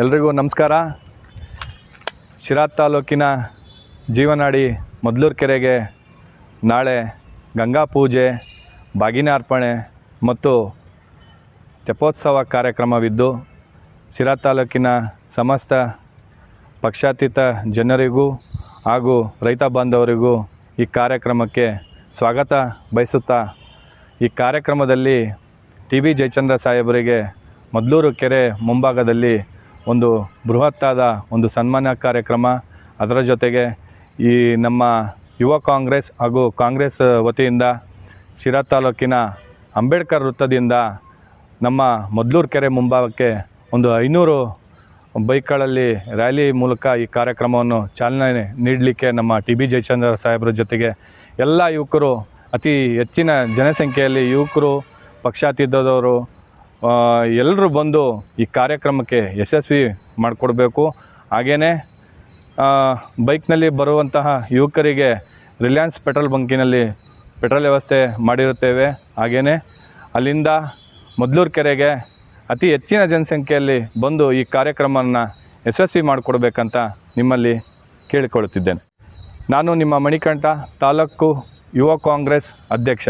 ಎಲ್ರಿಗೂ ನಮಸ್ಕಾರ. ಶಿರಾ ತಾಲೂಕಿನ ಜೀವನಾಡಿ ಮೊದಲೂರು ಕೆರೆಗೆ ನಾಳೆ ಗಂಗಾ ಪೂಜೆ, ಬಾಗಿನ ಅರ್ಪಣೆ ಮತ್ತು ತೆಪೋತ್ಸವ ಕಾರ್ಯಕ್ರಮವಿದ್ದು ಶಿರಾ ತಾಲೂಕಿನ ಸಮಸ್ತ ಪಕ್ಷಾತೀತ ಜನರಿಗೂ ಹಾಗೂ ರೈತ ಬಾಂಧವರಿಗೂ ಈ ಕಾರ್ಯಕ್ರಮಕ್ಕೆ ಸ್ವಾಗತ ಬಯಸುತ್ತಾ ಈ ಕಾರ್ಯಕ್ರಮದಲ್ಲಿ ಟಿ ಬಿ ಜಯಚಂದ್ರ ಸಾಹೇಬರಿಗೆ ಮೊದಲೂರು ಕೆರೆ ಮುಂಭಾಗದಲ್ಲಿ ಒಂದು ಬೃಹತ್ತಾದ ಒಂದು ಸನ್ಮಾನ ಕಾರ್ಯಕ್ರಮ. ಅದರ ಜೊತೆಗೆ ಈ ನಮ್ಮ ಯುವ ಕಾಂಗ್ರೆಸ್ ಹಾಗೂ ಕಾಂಗ್ರೆಸ್ ವತಿಯಿಂದ ಶಿರಾ ತಾಲೂಕಿನ ಅಂಬೇಡ್ಕರ್ ವೃತ್ತದಿಂದ ನಮ್ಮ ಮೊದಲೂರು ಕೆರೆ ಮುಂಭಾಗಕ್ಕೆ ಒಂದು ಐನೂರು ಬೈಕ್ಗಳಲ್ಲಿ ರ್ಯಾಲಿ ಮೂಲಕ ಈ ಕಾರ್ಯಕ್ರಮವನ್ನು ಚಾಲನೆ ನೀಡಲಿಕ್ಕೆ ನಮ್ಮ ಟಿ ಬಿ ಜಯಚಂದ್ರ ಸಾಹೇಬ್ರ ಜೊತೆಗೆ ಎಲ್ಲ ಯುವಕರು ಅತಿ ಹೆಚ್ಚಿನ ಜನಸಂಖ್ಯೆಯಲ್ಲಿ ಯುವಕರು ಪಕ್ಷಾತೀತದವರು ಎಲ್ಲರೂ ಬಂದು ಈ ಕಾರ್ಯಕ್ರಮಕ್ಕೆ ಯಶಸ್ವಿ ಮಾಡಿಕೊಡ್ಬೇಕು. ಹಾಗೆಯೇ ಬೈಕ್ನಲ್ಲಿ ಬರುವಂತಹ ಯುವಕರಿಗೆ ರಿಲಯನ್ಸ್ ಪೆಟ್ರೋಲ್ ಬಂಕಿನಲ್ಲಿ ಪೆಟ್ರೋಲ್ ವ್ಯವಸ್ಥೆ ಮಾಡಿರುತ್ತೇವೆ. ಹಾಗೆಯೇ ಅಲ್ಲಿಂದ ಮೊದಲೂರು ಕೆರೆಗೆ ಅತಿ ಹೆಚ್ಚಿನ ಜನಸಂಖ್ಯೆಯಲ್ಲಿ ಬಂದು ಈ ಕಾರ್ಯಕ್ರಮವನ್ನು ಯಶಸ್ವಿ ಮಾಡಿಕೊಡ್ಬೇಕಂತ ನಿಮ್ಮಲ್ಲಿ ಕೇಳಿಕೊಳ್ಳುತ್ತಿದ್ದೇನೆ. ನಾನು ನಿಮ್ಮ ಮಣಿಕಂಠ, ತಾಲೂಕು ಯುವ ಕಾಂಗ್ರೆಸ್ ಅಧ್ಯಕ್ಷ.